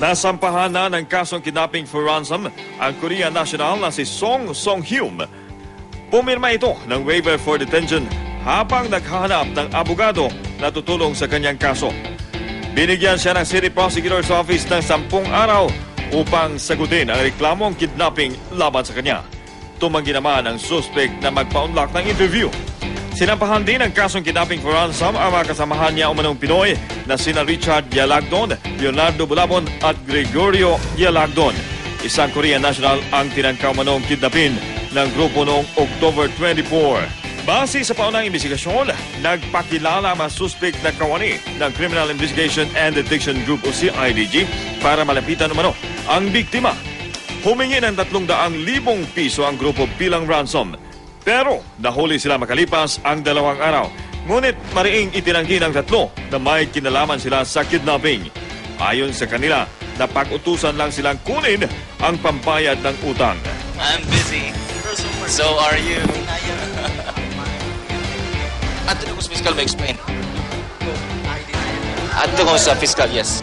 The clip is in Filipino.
Nasampahan na ng kasong kidnapping for ransom ang Korean national na si Song Song-hyum. Pumirma ito ng waiver for detention habang naghahanap ng abogado na tutulong sa kanyang kaso. Binigyan siya ng City Prosecutor's Office ng sampung araw upang sagutin ang reklamong kidnapping laban sa kanya. Tumanggi naman ang suspect na magpa-unlock ng interview. Sinampahan din ang kasong kidnapping for ransom ang mga kasamahan niya umanong Pinoy na sina Richard Yalagdon, Leonardo Bulabon at Gregorio Yalagdon. Isang Korean national ang tinangka umanong kidnapin ng grupo noong October 24. Base sa paunang investigasyon, nagpakilala ang suspect na kawani ng Criminal Investigation and Detection Group o CIDG para malapitan umano ang biktima. Humingi ng 300,000 piso ang grupo bilang ransom. Pero nahuli sila makalipas ang dalawang araw. Ngunit mariing itinanggi ng tatlo na may kinalaman sila sa kidnapping. Ayon sa kanila, napag-utusan lang silang kunin ang pampayad ng utang. I'm busy. So are you. Ato ko sa fiscal ma-explain. Ato ko sa fiscal, yes.